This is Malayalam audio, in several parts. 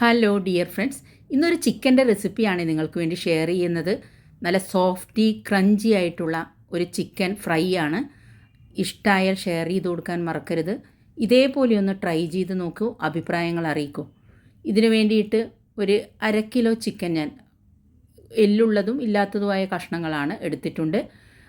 ഹലോ ഡിയർ ഫ്രണ്ട്സ് ഇന്നൊരു ചിക്കന്റെ റെസിപ്പിയാണ് നിങ്ങൾക്ക് വേണ്ടി ഷെയർ ചെയ്യുന്നത്. നല്ല സോഫ്റ്റി ക്രഞ്ചി ആയിട്ടുള്ള ഒരു ചിക്കൻ ഫ്രൈ ആണ് ഇഷ്ടമായാൽ ഷെയർ ചെയ്ത് കൊടുക്കാൻ മറക്കരുത്. ഇതേപോലെ ഒന്ന് ട്രൈ ചെയ്ത് നോക്കൂ. അഭിപ്രായങ്ങൾ അറിയിക്കൂ. ഇതിനു വേണ്ടിയിട്ട് ഒരു അര കിലോ ചിക്കൻ ഞാൻ എല്ലുള്ളതും ഇല്ലാത്തതുമായ കഷ്ണങ്ങളാണ് എടുത്തിട്ടുണ്ട്.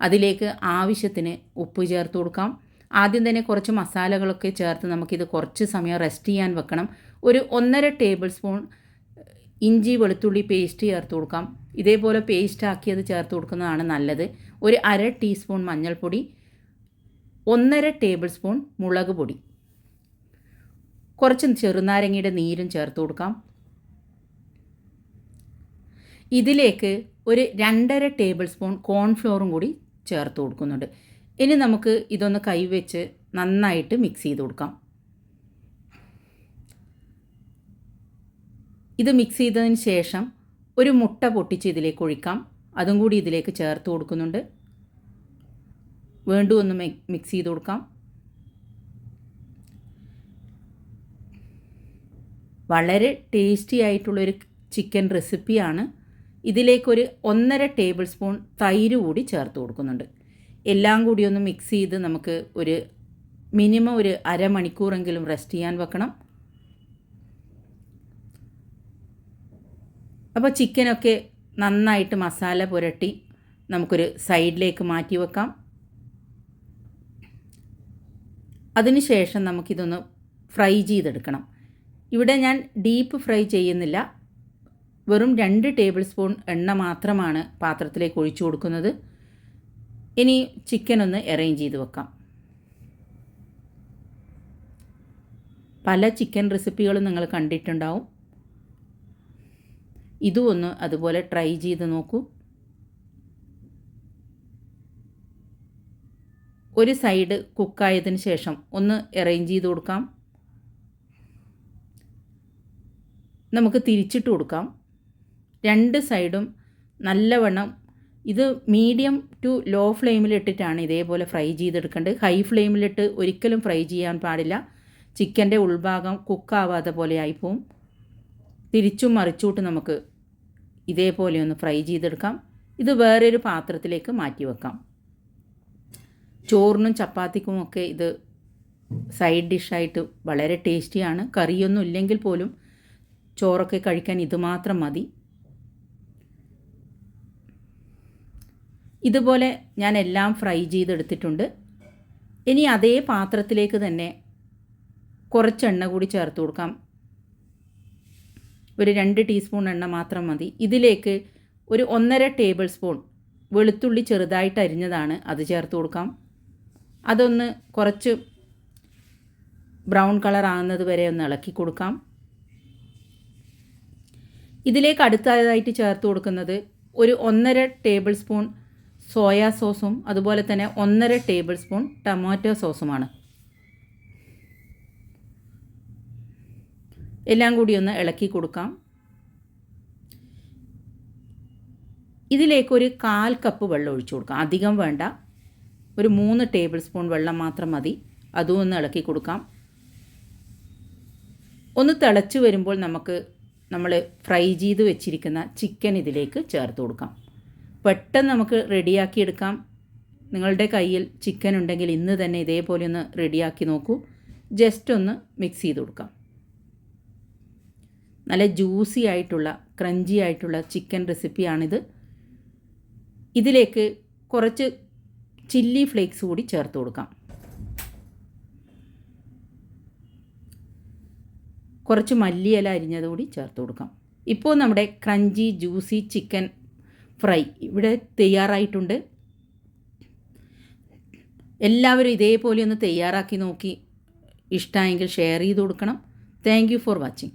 അതിലേക്ക് ആവശ്യത്തിന് ഉപ്പ് ചേർത്ത് കൊടുക്കാം. ആദ്യം തന്നെ കുറച്ച് മസാലകളൊക്കെ ചേർത്ത് നമുക്കിത് കുറച്ച് സമയം റെസ്റ്റ് ചെയ്യാൻ വെക്കണം. ഒരു ഒന്നര ടേബിൾ സ്പൂൺ ഇഞ്ചി വെളുത്തുള്ളി പേസ്റ്റ് ചേർത്ത് കൊടുക്കാം. ഇതേപോലെ പേസ്റ്റ് ആക്കിയത് ചേർത്ത് കൊടുക്കുന്നതാണ് നല്ലത്. ഒരു അര ടീസ്പൂൺ മഞ്ഞൾപ്പൊടി ഒന്നര ടേബിൾ സ്പൂൺ മുളക് പൊടി. കുറച്ച് ചെറുനാരങ്ങയുടെ നീരും ചേർത്ത് കൊടുക്കാം. ഇതിലേക്ക് ഒരു രണ്ടര ടേബിൾ സ്പൂൺ കോൺഫ്ലോറും കൂടി ചേർത്ത് കൊടുക്കുന്നുണ്ട്. ഇനി നമുക്ക് ഇതൊന്ന് കൈവച്ച് നന്നായിട്ട് മിക്സ് ചെയ്ത് കൊടുക്കാം. ഇത് മിക്സ് ചെയ്തതിന് ശേഷം ഒരു മുട്ട പൊട്ടിച്ച് ഇതിലേക്ക് ഒഴിക്കാം. അതും കൂടി ഇതിലേക്ക് ചേർത്ത് കൊടുക്കുന്നുണ്ട്. വീണ്ടും ഒന്ന് മിക്സ് ചെയ്ത് കൊടുക്കാം. വളരെ ടേസ്റ്റി ആയിട്ടുള്ളൊരു ചിക്കൻ റെസിപ്പിയാണ് ഇതിലേക്കൊരു ഒന്നര ടേബിൾ സ്പൂൺ തൈര് കൂടി ചേർത്ത് കൊടുക്കുന്നുണ്ട്. എല്ലാം കൂടി ഒന്ന് മിക്സ് ചെയ്ത് നമുക്ക് ഒരു മിനിമം ഒരു അരമണിക്കൂറെങ്കിലും റെസ്റ്റ് ചെയ്യാൻ വെക്കണം. അപ്പോൾ ചിക്കനൊക്കെ നന്നായിട്ട് മസാല പുരട്ടി നമുക്കൊരു സൈഡിലേക്ക് മാറ്റി വെക്കാം. അതിനുശേഷം നമുക്കിതൊന്ന് ഫ്രൈ ചെയ്തെടുക്കണം. ഇവിടെ ഞാൻ ഡീപ്പ് ഫ്രൈ ചെയ്യുന്നില്ല. വെറും രണ്ട് ടേബിൾ സ്പൂൺ എണ്ണ മാത്രമാണ് പാത്രത്തിലേക്ക് ഒഴിച്ചു കൊടുക്കുന്നത്. ഇനി ചിക്കൻ ഒന്ന് അറേഞ്ച് ചെയ്ത് വെക്കാം. പല ചിക്കൻ റെസിപ്പികളും നിങ്ങൾ കണ്ടിട്ടുണ്ടാവും. ഇതും ഒന്ന് അതുപോലെ ട്രൈ ചെയ്ത് നോക്കൂ. ഒരു സൈഡ് കുക്കായതിന് ശേഷം ഒന്ന് അറേഞ്ച് ചെയ്ത് കൊടുക്കാം. നമുക്ക് തിരിച്ചിട്ട് കൊടുക്കാം. രണ്ട് സൈഡും നല്ലവണ്ണം ഇത് മീഡിയം ടു ലോ ഫ്ലെയിമിലിട്ടിട്ടാണ് ഇതേപോലെ ഫ്രൈ ചെയ്തെടുക്കേണ്ടത്. ഹൈ ഫ്ലെയിമിലിട്ട് ഒരിക്കലും ഫ്രൈ ചെയ്യാൻ പാടില്ല. ചിക്കന്റെ ഉൾഭാഗം കുക്കാവാതെ പോലെ ആയിപ്പോവും. തിരിച്ചും മറിച്ചൂട്ട് നമുക്ക് ഇതേപോലെ ഒന്ന് ഫ്രൈ ചെയ്തെടുക്കാം. ഇത് വേറൊരു പാത്രത്തിലേക്ക് മാറ്റി വെക്കാം. ചോറിനും ചപ്പാത്തിക്കുമൊക്കെ ഇത് സൈഡ് ഡിഷായിട്ട് വളരെ ടേസ്റ്റിയാണ്. കറിയൊന്നും ഇല്ലെങ്കിൽ പോലും ചോറൊക്കെ കഴിക്കാൻ ഇത് മാത്രം മതി. ഇതുപോലെ ഞാൻ എല്ലാം ഫ്രൈ ചെയ്തെടുത്തിട്ടുണ്ട്. ഇനി അതേ പാത്രത്തിലേക്ക് തന്നെ കുറച്ച് എണ്ണ കൂടി ചേർത്ത് കൊടുക്കാം. ഒരു രണ്ട് ടീസ്പൂൺ എണ്ണ മാത്രം മതി. ഇതിലേക്ക് ഒരു ഒന്നര ടേബിൾ സ്പൂൺ വെളുത്തുള്ളി ചെറുതായിട്ട് അരിഞ്ഞതാണ് അത് ചേർത്ത് കൊടുക്കാം. അതൊന്ന് കുറച്ച് ബ്രൗൺ കളർ ആകുന്നത് വരെ ഒന്ന് ഇളക്കി കൊടുക്കാം. ഇതിലേക്ക് അടുത്തതായിട്ട് ചേർത്ത് കൊടുക്കുന്നത് ഒരു ഒന്നര ടേബിൾ സ്പൂൺ സോയാ സോസും അതുപോലെ തന്നെ ഒന്നര ടേബിൾ സ്പൂൺ ടൊമാറ്റോ സോസുമാണ്. എല്ലാം കൂടി ഒന്ന് ഇളക്കി കൊടുക്കാം. ഇതിലേക്കൊരു കാൽ കപ്പ് വെള്ളം ഒഴിച്ചു കൊടുക്കാം. അധികം വേണ്ട. ഒരു മൂന്ന് ടേബിൾ സ്പൂൺ വെള്ളം മാത്രം മതി. അതും ഒന്ന് ഇളക്കി കൊടുക്കാം. ഒന്ന് തിളച്ച് വരുമ്പോൾ നമുക്ക് നമ്മൾ ഫ്രൈ ചെയ്ത് വെച്ചിരിക്കുന്ന ചിക്കൻ ഇതിലേക്ക് ചേർത്ത് കൊടുക്കാം. പെട്ടെന്ന് നമുക്ക് റെഡിയാക്കിയെടുക്കാം നിങ്ങളുടെ കയ്യിൽ ചിക്കൻ ഉണ്ടെങ്കിൽ ഇന്ന് തന്നെ ഇതേപോലെ ഒന്ന് റെഡിയാക്കി നോക്കൂ. ജസ്റ്റ് ഒന്ന് മിക്സ് ചെയ്ത് കൊടുക്കാം. നല്ല ജ്യൂസി ആയിട്ടുള്ള ക്രഞ്ചി ആയിട്ടുള്ള ചിക്കൻ റെസിപ്പിയാണിത് ഇതിലേക്ക് കുറച്ച് ചില്ലി ഫ്ലേക്സ് കൂടി ചേർത്ത് കൊടുക്കാം. കുറച്ച് മല്ലിയില അരിഞ്ഞത് കൂടി ചേർത്ത് കൊടുക്കാം. ഇപ്പോൾ നമ്മുടെ ക്രഞ്ചി ജ്യൂസി ചിക്കൻ ഫ്രൈ ഇവിടെ തയ്യാറായിട്ടുണ്ട്. എല്ലാവരും ഇതേപോലെ ഒന്ന് തയ്യാറാക്കി നോക്കി ഇഷ്ടമായെങ്കിൽ ഷെയർ ചെയ്ത് കൊടുക്കണം. Thank for watching